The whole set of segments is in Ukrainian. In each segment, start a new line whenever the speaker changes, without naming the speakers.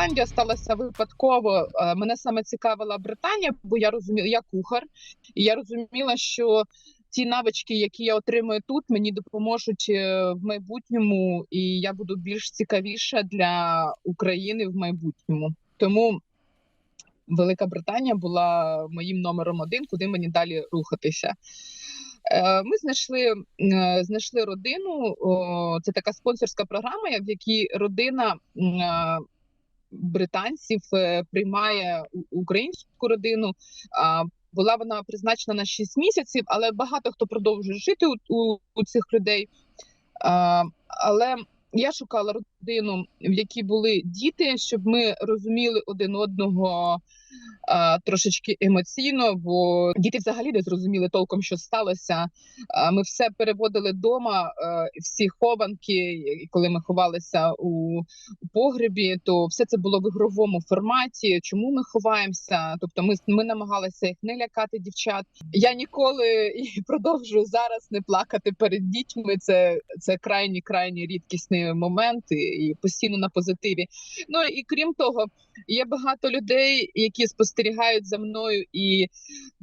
Шотландія сталася випадково. Е, Мене саме цікавила Британія, бо я розуміла, я кухар, і я розуміла, що ті навички, які я отримую тут, мені допоможуть е, в майбутньому, і я буду більш цікавіша для України в майбутньому. Тому Велика Британія була моїм номером один, куди мені далі рухатися. Е, Ми знайшли, знайшли родину. Це така спонсорська програма, в якій родина британців е, приймає українську родину. Була вона призначена на 6 місяців, але багато хто продовжує жити у, у, у цих людей. Але я шукала родину, в якій були діти, щоб ми розуміли один одного а, трошечки емоційно, бо діти взагалі не зрозуміли толком, що сталося. А, Ми все переводили вдома, всі хованки, коли ми ховалися у, у погребі, то все це було в ігровому форматі. Чому ми ховаємося? Тобто, ми, ми намагалися їх не лякати дівчат. Я ніколи і продовжую зараз не плакати перед дітьми. Це, це крайні крайні рідкісний момент і, і постійно на позитиві. Ну і крім того, є багато людей, які спостерігають за мною, і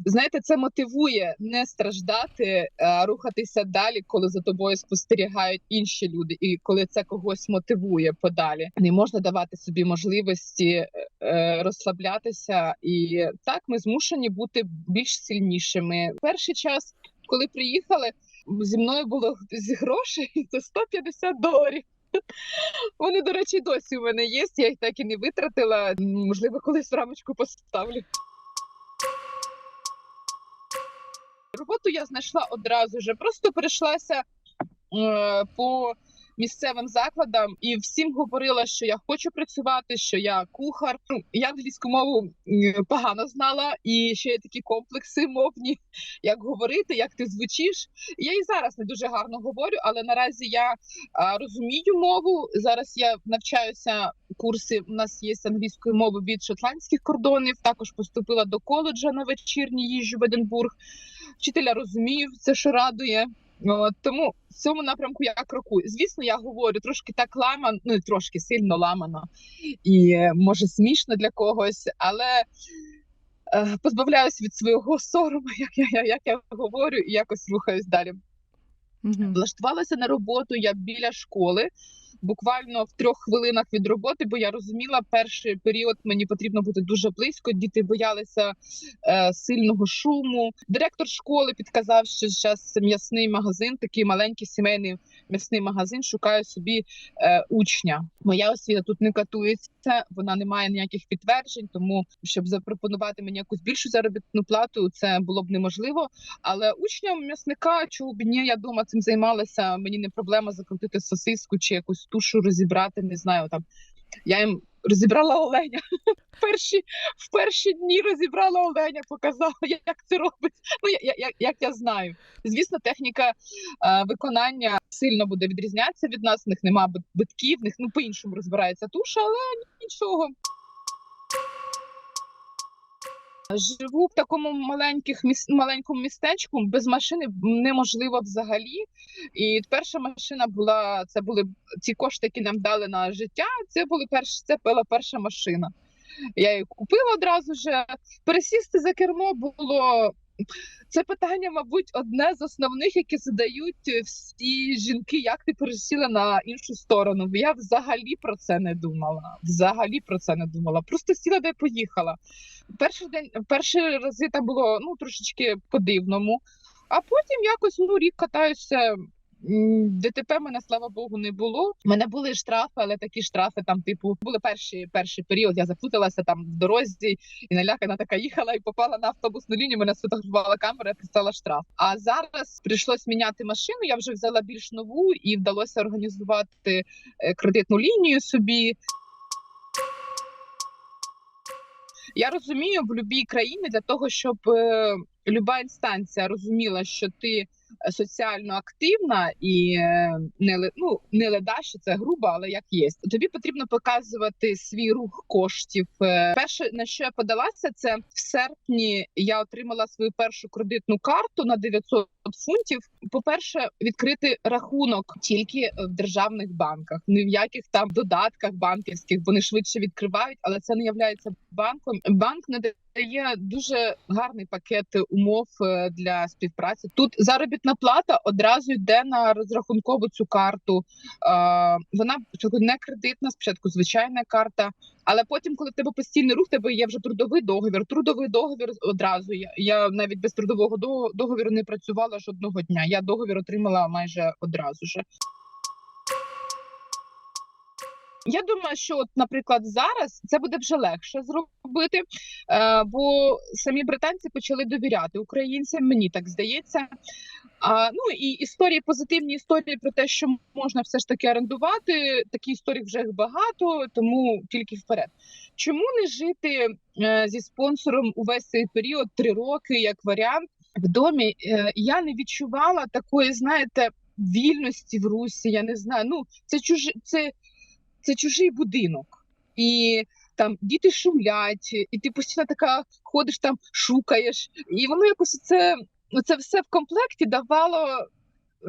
знаєте, це мотивує не страждати, а рухатися далі, коли за тобою спостерігають інші люди, і коли це когось мотивує подалі. Не можна давати собі можливості е, е, розслаблятися, і так ми змушені бути більш сильнішими. Перший час, коли приїхали, зі мною було з грошей це 150 доларів. Вони, до речі, досі у мене є. Я їх так і не витратила. Можливо, колись в рамочку поставлю. Роботу я знайшла одразу же. Просто перейшлася е, по місцевим закладам і всім говорила, що я хочу працювати, що я кухар. Ну, я англійську мову погано знала, і ще є такі комплекси мовні, як говорити, як ти звучиш. Я і зараз не дуже гарно говорю, але наразі я розумію мову. Зараз я навчаюся курси. У нас є англійської мови від шотландських кордонів. Також поступила до коледжа на вечірній їжджу в Единбург. Вчителя розумію, це що радує. От, тому в цьому напрямку я крокую. Звісно, я говорю трошки так ламано, ну трошки сильно ламано і е, може смішно для когось, але е, позбавляюсь від свого сорому, як я, як я говорю, і якось рухаюсь далі.
Мгм.
Влаштувалася на роботу я біля школи, буквально в трьох хвилинах від роботи, бо я розуміла, перший період мені потрібно бути дуже близько. Діти боялися е, сильного шуму. Директор школи підказав, що зараз м'ясний магазин, такий маленький сімейний м'ясний магазин, шукає собі е, учня. Моя освіта тут не катується, вона не має ніяких підтверджень, тому щоб запропонувати мені якусь більшу заробітну плату, це було б неможливо. Але учням м'ясника, чого б ні, я дома цим займалася. Мені не проблема закрутити сосиску чи якусь тушу розібрати. Не знаю там. Я їм розібрала оленя. Перші в перші дні розібрала оленя, показала, як це робить. Ну я, я, як, я знаю. Звісно, техніка е, виконання сильно буде відрізнятися від нас. В них нема бит- битків, в них ну по-іншому розбирається туша, але нічого. Живу в такому маленьких маленькому містечку без машини неможливо взагалі. І перша машина була це були ці кошти, які нам дали на життя. Це були перші, це була перша машина. Я її купила одразу же. Пересісти за кермо було це питання, мабуть, одне з основних, які задають всі жінки, як ти пересіла на іншу сторону. Бо я взагалі про це не думала. Взагалі про це не думала. Просто сіла де поїхала. Перший день, перші рази там було ну трошечки по-дивному, а потім якось ну рік катаюся. ДТП мене, слава Богу, не було. У мене були штрафи, але такі штрафи там, типу, були перший перший період. Я заплуталася там в дорозі і налякана така їхала і попала на автобусну лінію. Мене сфотографувала камера, писала штраф. А зараз прийшлось міняти машину. Я вже взяла більш нову і вдалося організувати е, кредитну лінію собі. Я розумію, в будь-якій країні для того, щоб е, люба інстанція розуміла, що ти соціально активна і е, не ну, не леда, що це грубо, але як є. Тобі потрібно показувати свій рух коштів. Е, Перше на що я подалася, це в серпні я отримала свою першу кредитну карту на 900 фунтів. По-перше, відкрити рахунок тільки в державних банках, ні в яких там додатках банківських. Вони швидше відкривають, але це не являється банком. Банк не дає дуже гарний пакет умов е, для співпраці. Тут заробітна плата одразу йде на розрахункову цю карту. Е, Вона спочатку не кредитна, спочатку звичайна карта. Але потім, коли в тебе постійний рух, тебе є вже трудовий договір. Трудовий договір одразу. Я, я навіть без трудового договору не працювала жодного дня. Я договір отримала майже одразу же. Я думаю, що, от, наприклад, зараз це буде вже легше зробити, е, бо самі британці почали довіряти українцям. Мені так здається. А, ну і історії, позитивні історії про те, що можна все ж таки орендувати. Такі історії вже багато, тому тільки вперед. Чому не жити е, зі спонсором увесь цей період три роки, як варіант в домі? Е, я не відчувала такої, знаєте, вільності в русі. Я не знаю. Ну це чужі, це, це чужий будинок. І там діти шумлять, і ти постійно така ходиш там, шукаєш, і воно якось це, це все в комплекті давало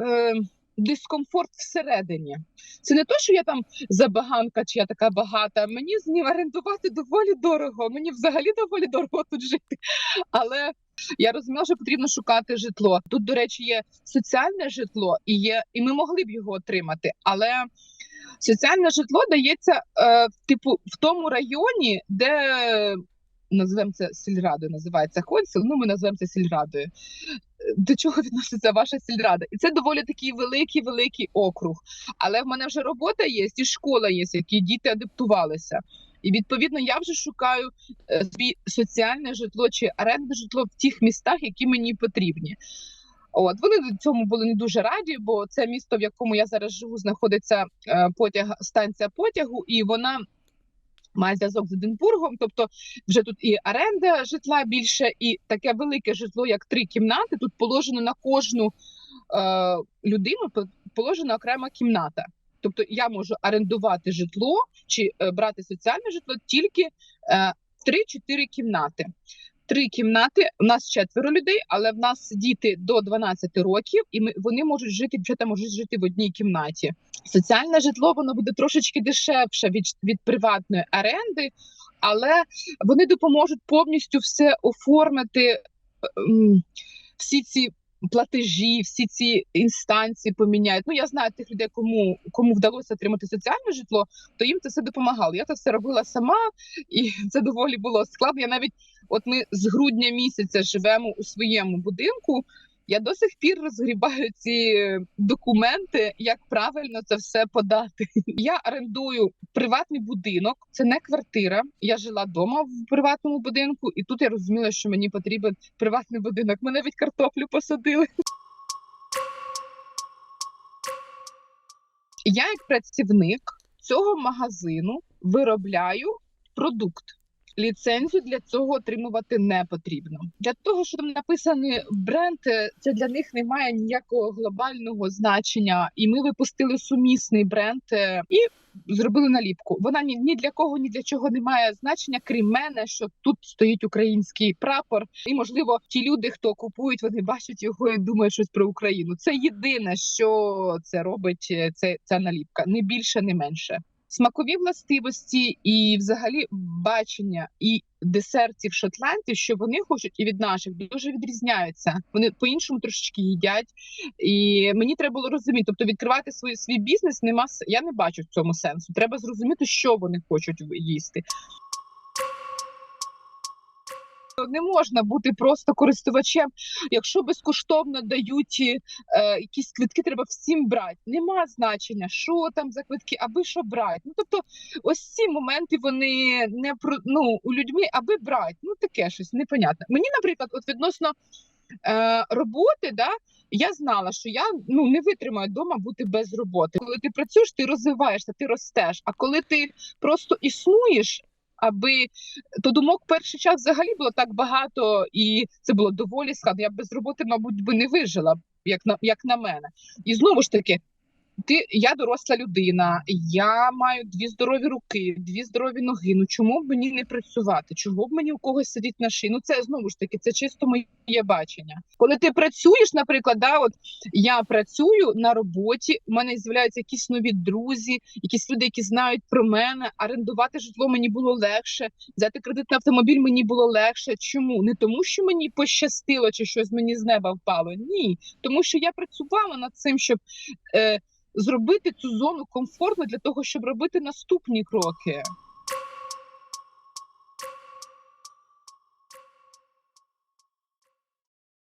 е, дискомфорт всередині. Це не то, що я там забаганка, чи я така багата. Мені з ним орендувати доволі дорого. Мені взагалі доволі дорого тут жити. Але я розуміла, що потрібно шукати житло. Тут, до речі, є соціальне житло, і є, і ми могли б його отримати. Але соціальне житло дається е, типу в тому районі, де називаємо це сільрадою, називається Хонсіл. Ну, ми називаємо це сільрадою. Е, До чого відноситься ваша сільрада? І це доволі такий великий великий округ. Але в мене вже робота є, і школа є, в якій діти адаптувалися. І відповідно я вже шукаю е, собі соціальне житло чи орендне житло в тих містах, які мені потрібні. От вони до цьому були не дуже раді, бо це місто, в якому я зараз живу, знаходиться е, потяг, станція потягу, і вона має зв'язок з Единбургом. Тобто, вже тут і оренда житла більше, і таке велике житло, як три кімнати. Тут положено на кожну е, людину, по- положена окрема кімната. Тобто я можу орендувати житло чи е, брати соціальне житло тільки е, 3-4 кімнати. Три кімнати. У нас четверо людей, але в нас діти до 12 років, і ми вони можуть жити дівчата можуть жити в одній кімнаті. Соціальне житло воно буде трошечки дешевше від, від приватної оренди, але вони допоможуть повністю все оформити. ем, Всі ці платежі, всі ці інстанції поміняють. Ну я знаю тих людей, кому кому вдалося отримати соціальне житло, то їм це все допомагало. Я це все робила сама, і це доволі було складно. Я навіть от ми з грудня місяця живемо у своєму будинку. Я до сих пір розгрібаю ці документи, як правильно це все подати. Я орендую приватний будинок, це не квартира. Я жила вдома в приватному будинку, і тут я розуміла, що мені потрібен приватний будинок. Ми навіть картоплю посадили. Я, як працівник цього магазину, виробляю продукт. Ліцензію для цього отримувати не потрібно. Для того, що там написаний бренд, е, це для них не має ніякого глобального значення. І ми випустили сумісний бренд е, і зробили наліпку. Вона ні, ні для кого, ні для чого не має значення, крім мене, що тут стоїть український прапор. І можливо, ті люди, хто купують, вони бачать його і думають щось про Україну. Це єдине, що це робить е, це, ця наліпка, не більше, не менше. Смакові властивості і, взагалі, бачення і десертів шотландців, що вони хочуть, і від наших дуже відрізняються. Вони по-іншому трошечки їдять, і мені треба було розуміти. Тобто, відкривати свій свій бізнес нема Я не бачу в цьому сенсу. Треба зрозуміти, що вони хочуть їсти. Не можна бути просто користувачем. Якщо безкоштовно дають е, якісь квитки, треба всім брати. Нема значення, що там за квитки, аби що брати. Ну тобто, ось ці моменти вони не про ну у людьми, аби брати. Ну таке щось непонятне. Мені, наприклад, от відносно е, роботи, да. Я знала, що я ну не витримаю вдома бути без роботи. Коли ти працюєш, ти розвиваєшся, ти ростеш. А коли ти просто існуєш, аби то думок перший час взагалі було так багато, і це було доволі складно. Я без роботи, мабуть, би не вижила, як на як на мене. І знову ж таки, ти я доросла людина, я маю дві здорові руки, дві здорові ноги. Ну чому б мені не працювати? Чого б мені у когось сидіти на шиї? Ну це знову ж таки, це чисто моє бачення. Коли ти працюєш, наприклад, да, от я працюю на роботі, у мене з'являються якісь нові друзі, якісь люди, які знають про мене. Орендувати житло мені було легше, взяти кредит на автомобіль мені було легше. Чому? Не тому, що мені пощастило чи щось мені з неба впало. Ні, тому що я працювала над цим, щоб. Е, Зробити цю зону комфортно для того, щоб робити наступні кроки.